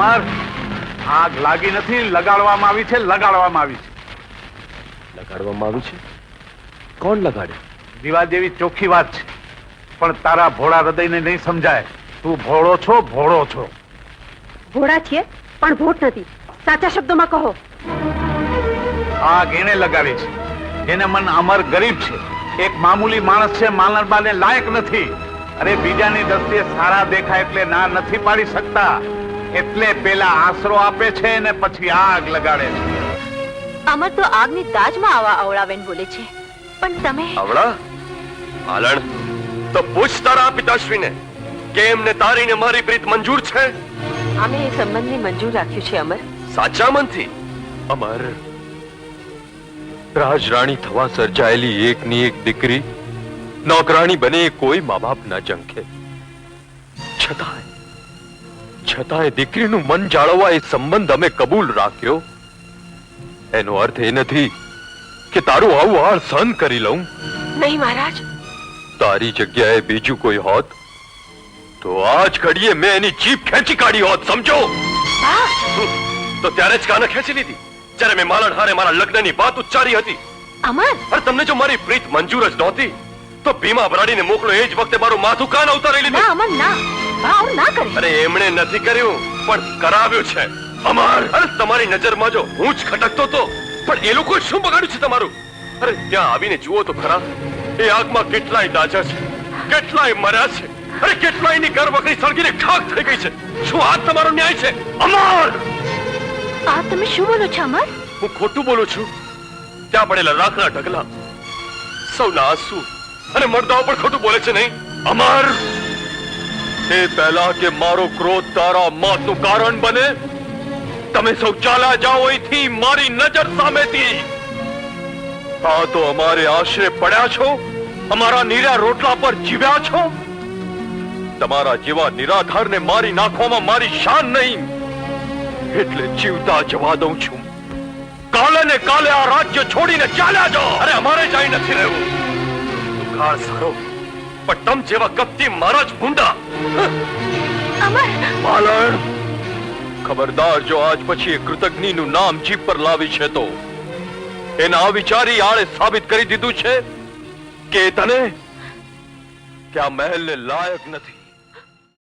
આગ લાગી નથી લગાડવામાં આવી છે લગાડવામાં આવી છે. લગાડવામાં આવી છે? કોણ લગાડે? દીવા જેવી ચોખ્ખી વાત છે પણ તારા ભોળા હૃદયને નહીં સમજાય. તું ભોળો છો ભોળો છો. ભોળા છીએ પણ ભૂત નથી. સાચા શબ્દોમાં કહો. આગ એને લગાડી છે. જેને મન અમર ગરીબ છે. એક મામૂલી માણસ છે માલણબાને લાયક નથી. અરે બીજાની દ્રષ્ટિએ સારા દેખાય એટલે ના નથી પાડી શકતા. એટલે પેલા આશરો આપે છે ને પછી આગ લગાડે છે. અમર તો આગની તાજમાં આવા અવળાવેન બોલે છે. પણ તમે? અવળા? આલણ તો પૂછ તારા પિતાશ્રીને કે એમને તારીને મારી પ્રીત મંજૂર છે? અમે એ સંબંધને મંજૂર રાખ્યું છે અમર. સાચા મનથી? અમર રાજરાણી થવા સર્જાયેલી એકની એક દીકરી નોકરાણી બને એ કોઈ મા બાપ ન જંખે. છતાંય છતાંય દીકરીનું મન જાળવવા એ સંબંધ અમે કબૂલ રાખ્યો. એનો અર્થ એ નથી કે તારું આવું હાળ સહન કરી લઉં. નહીં મહારાજ. તારી જગ્યાએ બીજું કોઈ હોત તો આજ ઘડીએ મેં એની જીભ ખેંચી કાઢી હોત સમજો? તો ત્યારે જ કાને ખેંચી લીધી. જ્યારે મેં માલણ હારે મારા લગ્નની વાત ઉચ્ચારી હતી. અમર. અરે તમને જો મારી પ્રીત મંજૂર જ નહોતી તો ભીમા ભરાડીને મોકલો એ જ વખતે મારું માથું કાન ઉતારી ના લીધું અમર ના. આવું ના કરે. અરે એમણે નથી કર્યું પણ કરાવ્યું છે. અમાર અરે તમારી નજરમાં જો હું જ ખટકતો તો પણ એ લોકો શું બગાડ્યું છે તમારું? અરે ત્યાં આવીને જુઓ તો ખરા એ આગમાં કેટલાય દાજા છે કેટલાય મર્યા છે. અરે કેટલાયની ઘર વખરી સળગીને ખાક થઈ ગઈ છે. શું આ તમારો ન્યાય છે? અમાર! આ તમે શું બોલો છો અમર? હું ખોટું બોલું છું. ત્યાં પડેલા રાખના ઢગલા સૌના આંસુ અને મર્દાઓ પણ ખોટું બોલે છે નહીં? અમર! એ પહેલા કે મારો ક્રોધ તારા મોતનું કારણ બને? તમે સૌ ચાલ્યા જાઓ, અહીંથી મારી નજર સામેથી. આ તો અમારે આશરે પડ્યા છો. અમારા નીરા રોટલા પર જીવ્યા છો. તમારા જેવા નિરાધારને મારી નાખવામાં મારી શાન નહીં. એટલે જીવતા જવા દઉં છું. કાલે ને કાલે આ રાજ્ય છોડીને ચાલ્યા જાઓ. અરે અમારે જાય નથી રહેવું. દુકાળ સારો. પણ તમ જેવા કપટી મારા જ ભૂંડા. પાલણ. ખબરદાર જો આજ પછી એ કૃતજ્ઞીનું નામ જીભ પર લાવી છે તો. એના વિચારી આળે સાબિત કરી દીધું છે કે તને? કે આ મહેલને લાયક નથી.